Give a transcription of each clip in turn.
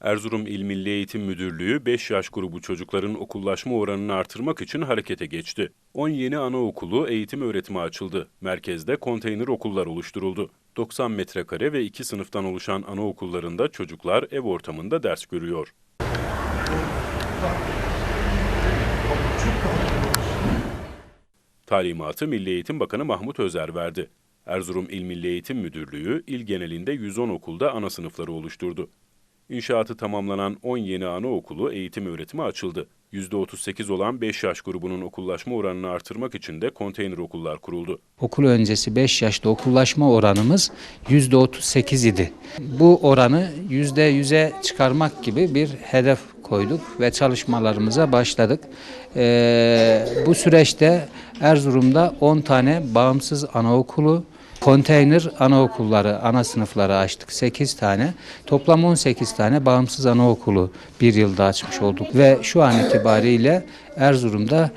Erzurum İl Milli Eğitim Müdürlüğü 5 yaş grubu çocukların okullaşma oranını artırmak için harekete geçti. 10 yeni anaokulu eğitim öğretimi açıldı. Merkezde konteyner okullar oluşturuldu. 90 metrekare ve 2 sınıftan oluşan anaokullarında çocuklar ev ortamında ders görüyor. Talimatı Milli Eğitim Bakanı Mahmut Özer verdi. Erzurum İl Milli Eğitim Müdürlüğü il genelinde 110 okulda ana sınıfları oluşturdu. İnşaatı tamamlanan 10 yeni anaokulu eğitim öğretimi açıldı. %38 olan 5 yaş grubunun okullaşma oranını artırmak için de konteyner okullar kuruldu. Okul öncesi 5 yaşta okullaşma oranımız %38 idi. Bu oranı %100'e çıkarmak gibi bir hedef koyduk ve çalışmalarımıza başladık. Ee, bu süreçte Erzurum'da 10 tane bağımsız anaokulu, konteyner anaokulları, ana sınıfları açtık 8 tane. Toplam 18 tane bağımsız anaokulu bir yılda açmış olduk ve şu an itibariyle Erzurum'da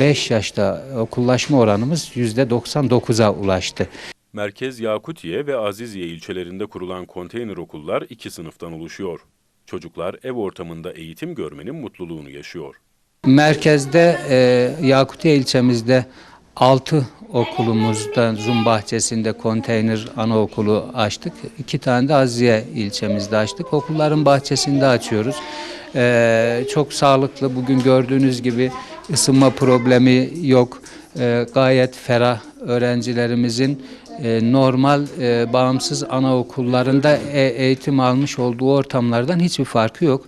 5 yaşta okullaşma oranımız %99'a ulaştı. Merkez Yakutiye ve Aziziye ilçelerinde kurulan konteyner okullar iki sınıftan oluşuyor. Çocuklar ev ortamında eğitim görmenin mutluluğunu yaşıyor. Merkezde e, Yakutiye ilçemizde 6 okulumuzda Zum bahçesinde konteyner anaokulu açtık. İki tane de Aziye ilçemizde açtık. Okulların bahçesinde açıyoruz. E, çok sağlıklı. Bugün gördüğünüz gibi ısınma problemi yok. E, gayet ferah öğrencilerimizin e, normal e, bağımsız anaokullarında e, eğitim almış olduğu ortamlardan hiçbir farkı yok.